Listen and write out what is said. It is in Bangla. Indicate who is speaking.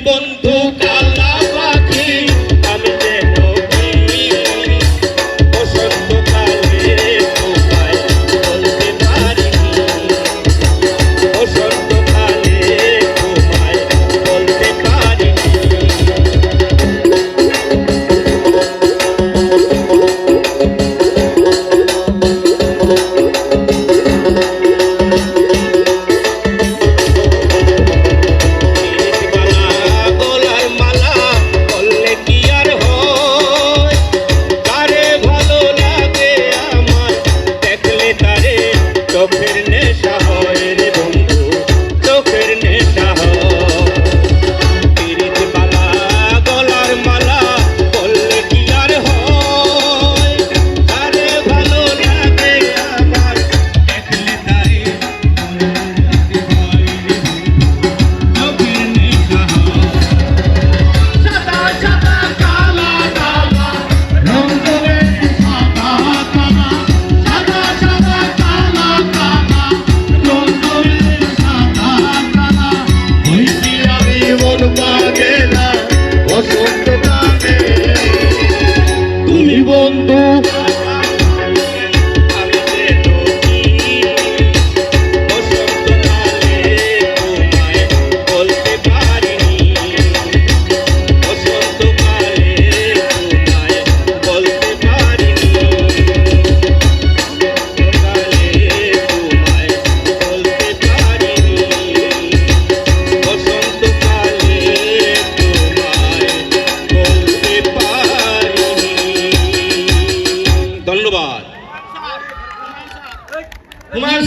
Speaker 1: বন্ধু the
Speaker 2: Marcelo.